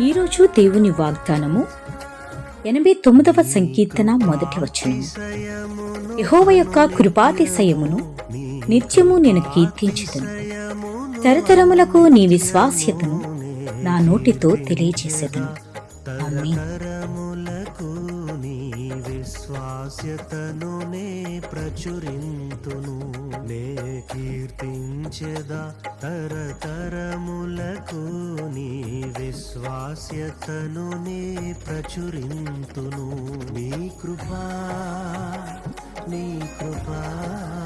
ఈరోజు దేవుని వాగ్దానము. ఎనభై తొమ్మిదవ సంకీర్తన మొదటి వచనం. యహోవ యొక్క కృపాతిశయమును నిత్యము నేను కీర్తించుదును. తరతరములకు నీ విశ్వాస్యతను నా నోటితో తెలియజేసేదను. తరములకు విశ్వాస్యతను నే ప్రచురింతును. నే కీర్తించెదా తరతరములకు విశ్వాస్యతను నే ప్రచురింతును. నీ కృపా నీ కృపా.